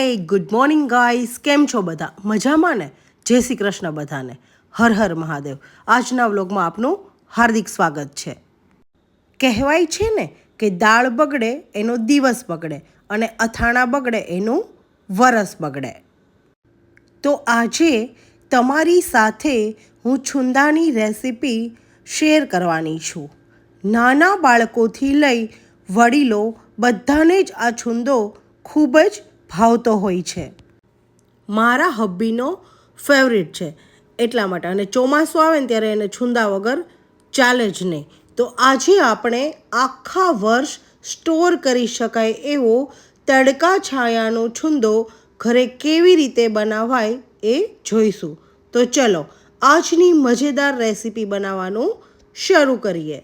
Good morning guys કેમ છો બધા? મજામાં ને? જય શ્રી કૃષ્ણ બધાને. હર હર મહાદેવ. આજના વ્લોગમાં આપનું હાર્દિક સ્વાગત છે. કહેવાય છે ને કે દાળ બગડે, એનો દિવસ બગડે અને અથાણા બગડે, એનું વરસ બગડે. તો આજે તમારી સાથે હું છુંદાની રેસિપી શેર કરવાની છું. નાના બાળકોથી લઈ વડીલો બધાને જ આ છુંદો ખૂબ જ ભાવતો હોય છે. મારા હબ્બીનો ફેવરિટ છે. એટલા માટે અને ચોમાસું આવે ને ત્યારે એને છુંદા વગર ચાલે જ નહીં. તો આજે આપણે આખા વર્ષ સ્ટોર કરી શકાય એવો તડકા છાયાનો છુંદો ઘરે કેવી રીતે બનાવાય એ જોઈશું. તો ચલો, આજની મજેદાર રેસીપી બનાવવાનું શરૂ કરીએ.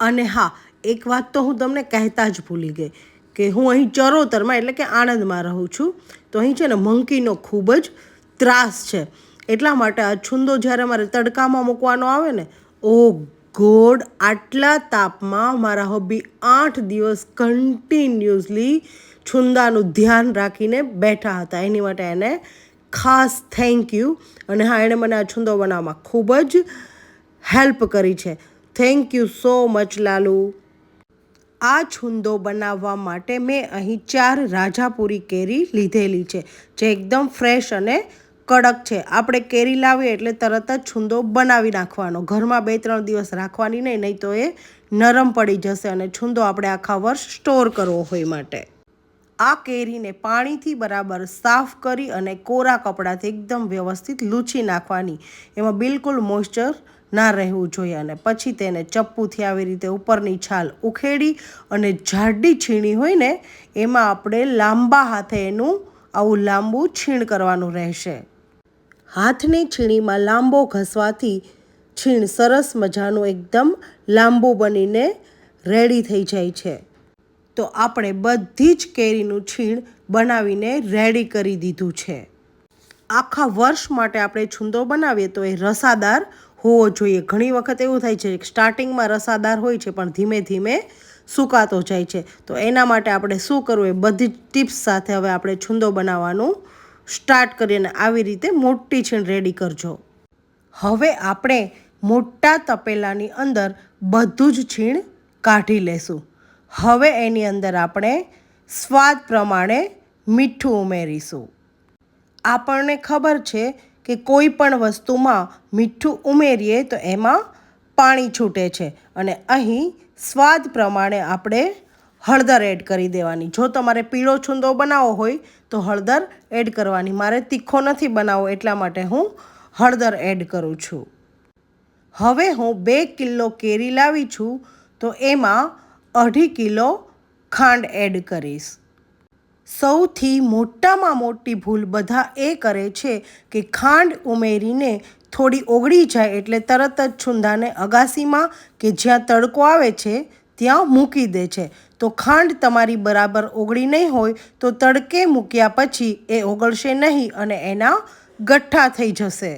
અને હા, એક વાત તો હું તમને કહેતા જ ભૂલી ગઈ. કે હું અહીં ચરોતરમાં, એટલે કે આણંદમાં રહું છું, તો અહીં છે ને મંકીનો ખૂબ જ ત્રાસ છે. એટલા માટે આ છુંદો જ્યારે મારે તડકામાં મૂકવાનો આવે ને, ઓ ગોડ, આટલા તાપમાં મારા હોબી આઠ દિવસ કન્ટિન્યુઅસલી છુંદાનું ધ્યાન રાખીને બેઠા હતા. એની માટે એને ખાસ થેન્ક યુ અને હા, એણે મને આ છુંદો બનાવવામાં ખૂબ જ હેલ્પ કરી છે. Thank you so much Lalu. આ છુંદો બનાવવા માટે મેં અહીં ચાર રાજાપુરી કેરી લીધેલી છે, જે એકદમ ફ્રેશ અને કડક છે. આપણે કેરી લાવીએ એટલે તરત જ છુંદો બનાવી નાખવાનો. ઘરમાં બે ત્રણ દિવસ રાખવાની નહીં નહીં તો એ નરમ પડી જશે અને છુંદો આપણે આખા વર્ષ સ્ટોર કરવો હોય માટે. આ કેરીને પાણીથી બરાબર સાફ કરી અને કોરા કપડાથી એકદમ વ્યવસ્થિત લૂછી નાખવાની. એમાં બિલકુલ મોઇસ્ચર ના રહેવું જોઈએ અને પછી તેને ચપ્પુથી આવી રીતે ઉપરની છાલ ઉખેડી અને જાડી છીણી હોય ને એમાં આપણે લાંબા હાથે એનું આવું લાંબુ છીણ કરવાનું રહેશે. હાથની છીણીમાં લાંબો ઘસવાથી છીણ સરસ મજાનું એકદમ લાંબુ બનીને રેડી થઈ જાય છે. તો આપણે બધી જ કેરીનું છીણ બનાવીને રેડી કરી દીધું છે. આખા વર્ષ માટે આપણે છુંદો બનાવીએ તો એ રસાદાર હોવો જોઈએ. ઘણી વખત એવું થાય છે સ્ટાર્ટિંગમાં રસાદાર હોય છે, પણ ધીમે ધીમે સુકાતો જાય છે. તો એના માટે આપણે શું કરવું? એ બધી ટિપ્સ સાથે હવે આપણે છુંદો બનાવવાનું સ્ટાર્ટ કરીએ અને આવી રીતે મોટી છીણ રેડી કરજો. હવે આપણે મોટા તપેલાની અંદર બધું જ છીણ કાઢી લેશું. હવે એની અંદર આપણે સ્વાદ પ્રમાણે મીઠું ઉમેરીશું. આપણને ખબર છે કે કોઈ પણ વસ્તુમાં મીઠું ઉમેરીએ તો એમાં પાણી છૂટે છે. અને અહીં સ્વાદ પ્રમાણે આપણે હળદર એડ કરી દેવાની. જો તમારે પીળો છુંદો બનાવવો હોય તો હળદર એડ કરવાની. મારે તીખો નથી બનાવવો, એટલા માટે હું હળદર એડ કરું છું. હવે હું બે કિલો કેરી લાવી છું, તો એમાં અઢી કિલો ખાંડ એડ કરીશ. સૌથી મોટામાં મોટી ભૂલ બધા એ કરે છે કે ખાંડ ઉમેરીને થોડી ઓગળી જાય એટલે તરત જ છુંદાને અગાસીમાં કે જ્યાં તડકો આવે છે ત્યાં મૂકી દે છે. તો ખાંડ તમારી બરાબર ઓગળી નહીં હોય તો તડકે મૂક્યા પછી એ ઓગળશે નહીં અને એના ગઠ્ઠા થઈ જશે.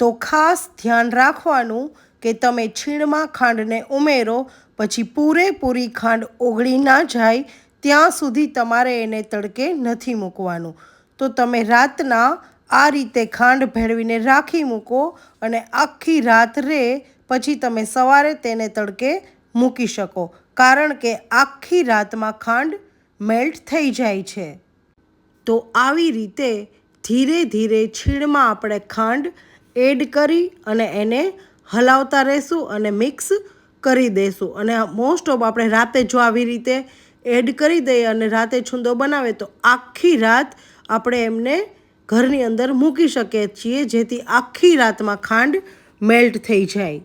તો ખાસ ધ્યાન રાખવાનું કે તમે છીણમાં ખાંડને ઉમેરો, પછી પૂરેપૂરી ખાંડ ઓગળી ના જાય ત્યાં સુધી તમારે એને તડકે નથી મૂકવાનું. તો તમે રાતના આ રીતે ખાંડ ભેળવીને રાખી મૂકો અને આખી રાત રહે પછી તમે સવારે તેને તડકે મૂકી શકો. કારણ કે આખી રાતમાં ખાંડ મેલ્ટ થઈ જાય છે. તો આવી રીતે ધીરે ધીરે છીણમાં આપણે ખાંડ એડ કરી અને એને હલાવતા રહેશું અને મિક્સ કરી દઈશું અને મોસ્ટ ઓફ આપણે રાતે જો આવી રીતે એડ કરી દઈએ અને રાતે છુંદો બનાવે તો આખી રાત આપણે એમને ઘરની અંદર મૂકી શકીએ છીએ, જેથી આખી રાતમાં ખાંડ મેલ્ટ થઈ જાય.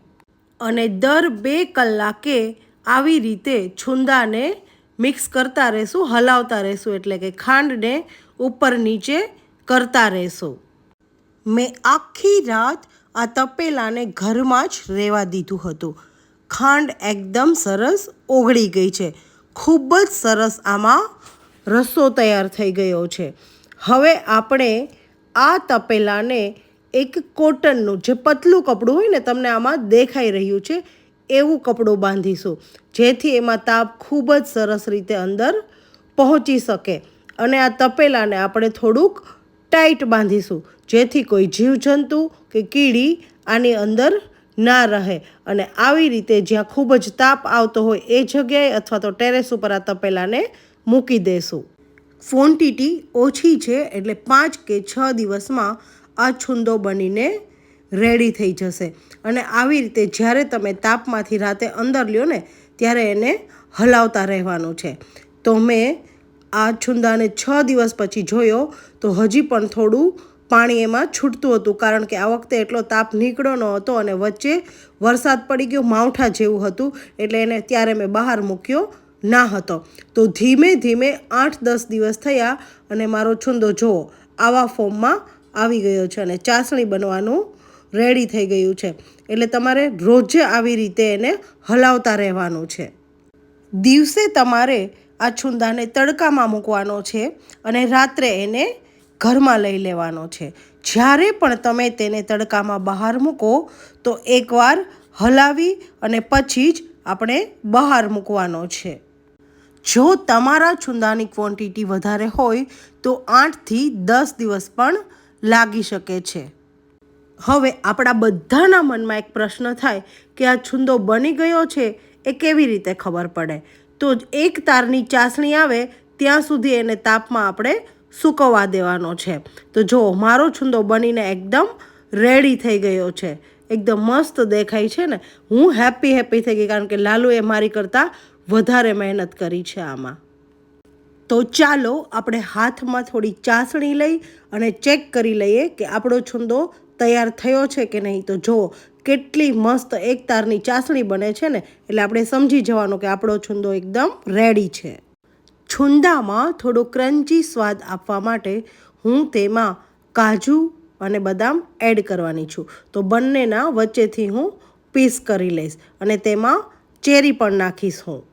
અને દર બે કલાકે આવી રીતે છુંદાને મિક્સ કરતા રહેશું, હલાવતા રહેશું, એટલે કે ખાંડને ઉપર નીચે કરતા રહેશું. મેં આખી રાત આ તપેલાને ઘરમાં જ રહેવા દીધું હતું. ખાંડ એકદમ સરસ ઓગળી ગઈ છે. ખૂબ જ સરસ આમાં રસો તૈયાર થઈ ગયો છે. હવે આપણે આ તપેલાને એક કોટનનું જે પતલું કપડું હોય ને તમને આમાં દેખાઈ રહ્યું છે, એવું કપડું બાંધીશું, જેથી એમાં તાપ ખૂબ જ સરસ રીતે અંદર પહોંચી શકે. અને આ તપેલાને આપણે થોડુંક ટાઈટ બાંધીશું, જેથી કોઈ જીવજંતુ કે કીડી આની અંદર ના રહે. અને આવી રીતે જ્યાં ખૂબ જ તાપ આવતો હોય એ જગ્યાએ અથવા તો ટેરેસ ઉપર આ તપેલાને મૂકી દેશું. ક્વોન્ટિટી ઓછી છે એટલે પાંચ કે છ દિવસમાં આ છુંદો બનીને રેડી થઈ જશે. અને આવી રીતે જ્યારે તમે તાપમાંથી રાતે અંદર લ્યો ને, ત્યારે એને હલાવતા રહેવાનું છે. તો મેં આ છુંદાને છ દિવસ પછી જોયો તો હજી પણ થોડું પાણી એમાં છૂટતું હતું કારણ કે આ વખતે એટલો તાપ નીકળ્યો ન હતો અને વચ્ચે વરસાદ પડી ગયો, માવઠા જેવું હતું એટલે એને ત્યારે મેં બહાર મૂક્યો ના હતો. તો ધીમે ધીમે આઠ દસ દિવસ થયા અને મારો છુંદો જુઓ, આવા ફોર્મમાં આવી ગયો છે અને ચાસણી બનવાનું રેડી થઈ ગયું છે. એટલે તમારે રોજે આવી રીતે એને હલાવતા રહેવાનું છે. દિવસે તમારે આ છુંદાને તડકામાં મૂકવાનો છે અને રાત્રે એને ઘરમાં લઈ લેવાનો છે. જ્યારે પણ તમે તેને તડકામાં બહાર મૂકો, તો એકવાર હલાવી અને પછી જ આપણે બહાર મૂકવાનો છે. જો તમારા છુંદાની ક્વોન્ટિટી વધારે હોય, તો આઠથી દસ દિવસ પણ લાગી શકે છે. હવે આપણા બધાના મનમાં એક પ્રશ્ન થાય કે આ છુંદો બની ગયો છે એ કેવી રીતે ખબર પડે? તો એક તારની ચાસણી આવે, ત્યાં સુધી એને તાપમાં આપણે સૂકવવા દેવાનો છે. તો જો મારો છુંદો બનીને એકદમ રેડી થઈ ગયો છે, એકદમ મસ્ત દેખાય છે ને, હું હેપી હેપી થઈ ગઈ કારણ કે લાલુએ મારી કરતાં વધારે મહેનત કરી છે આમાં. તો ચાલો આપણે હાથમાં થોડી ચાસણી લઈ અને ચેક કરી લઈએ કે આપણો છુંદો તૈયાર થયો છે કે નહીં. તો જુઓ કેટલી મસ્ત એક તારની ચાસણી બને છે ને, એટલે આપણે સમજી જવાનું કે આપણો છુંદો એકદમ રેડી છે. છુંદામાં થોડો ક્રન્ચી સ્વાદ આપવા માટે હું તેમાં કાજુ અને બદામ એડ કરવાની છું. તો બંનેના વચ્ચેથી હું પીસ કરી લઈશ અને તેમાં ચેરી પણ નાખીશ હું.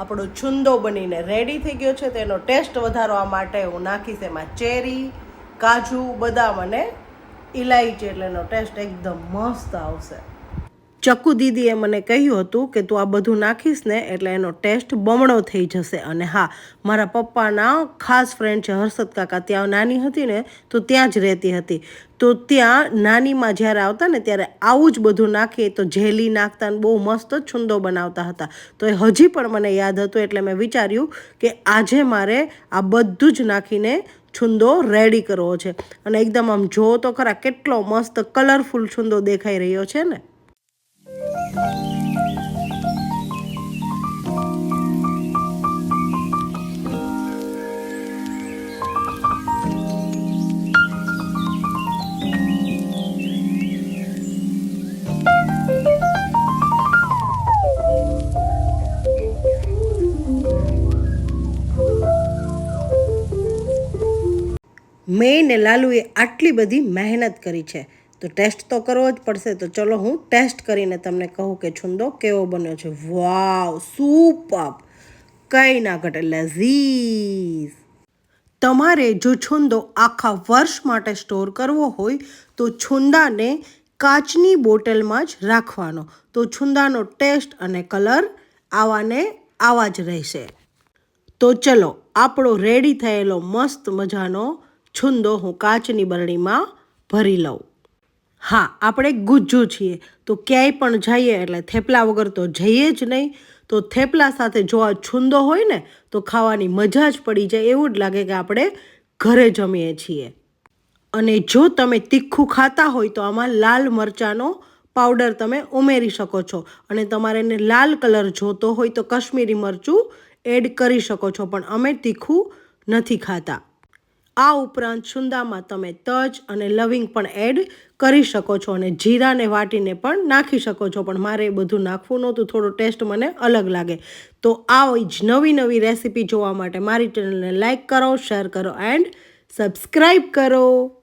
આપણો છુંદો બનીને રેડી થઈ ગયો છે. તેનો ટેસ્ટ વધારવા માટે હું નાખીશ એમાં ચેરી, કાજુ, બદામ અને ઇલાયચી એટલે એનો ટેસ્ટ એકદમ મસ્ત આવશે. ચકુ દીદીએ મને કહ્યું હતું કે, તું આ બધું નાખીશ ને, એટલે એનો ટેસ્ટ બમણો થઈ જશે. અને હા, મારા પપ્પાના ખાસ ફ્રેન્ડ છે, હર્ષદ કાકા, ત્યાં નાની હતી ને, તો ત્યાં જ રહેતી હતી. તો ત્યાં નાનીમાં જ્યારે આવતા ને, ત્યારે આવું જ બધું નાખીએ તો જેલી નાખતા ને બહુ મસ્ત છુંદો બનાવતા હતા. તો એ હજી પણ મને યાદ હતું, એટલે મેં વિચાર્યું કે આજે મારે આ બધું જ નાખીને છુંદો રેડી કરવો છે. અને એકદમ આમ જોવો તો ખરા કેટલો મસ્ત કલરફુલ છુંદો દેખાઈ રહ્યો છે ને. મેં ને લાલુએ આટલી બધી મહેનત કરી છે. તો ટેસ્ટ તો કરવો જ પડશે. તો ચલો હું ટેસ્ટ કરીને તમને કહું કે છુંદો, કેવો બન્યો છે? વાવ સુપર કંઈ ના ઘટે. લઝીઝ. તમારે જો છુંદો આખા વર્ષ માટે સ્ટોર કરવો હોય, તો છુંદાને કાચની બોટલમાં જ રાખવાનો. તો છુંદાનો ટેસ્ટ અને કલર આવાને આવા જ રહેશે. તો ચલો, આપણો રેડી થયેલો મસ્ત મજાનો છુંદો હું કાચની બરણીમાં ભરી લઉં. હા, આપણે ગુજ્જુ છીએ. તો ક્યાંય પણ જઈએ એટલે થેપલા વગર તો જઈએ જ નહીં. તો થેપલા સાથે જો આ છુંદો હોય ને, તો ખાવાની મજા જ પડી જાય. એવું જ લાગે કે આપણે ઘરે જમીએ છીએ. અને જો તમે તીખું ખાતા હોય, તો આમાં લાલ મરચાંનો પાવડર તમે ઉમેરી શકો છો. અને તમારે એને લાલ કલર જોતો હોય, તો કશ્મીરી મરચું એડ કરી શકો છો. પણ અમે તીખું નથી ખાતા. આ ઉપરાંત છુંદામાં તમે તજ અને લવિંગ પણ એડ કરી શકો છો અને જીરાને વાટીને પણ નાખી શકો છો. પણ મારે એ બધું નાખવું નહોતું, થોડો ટેસ્ટ મને અલગ લાગે. તો આ જ નવી નવી રેસીપી જોવા માટે મારી ચેનલને લાઇક કરો, શેર કરો એન્ડ સબસ્ક્રાઈબ કરો.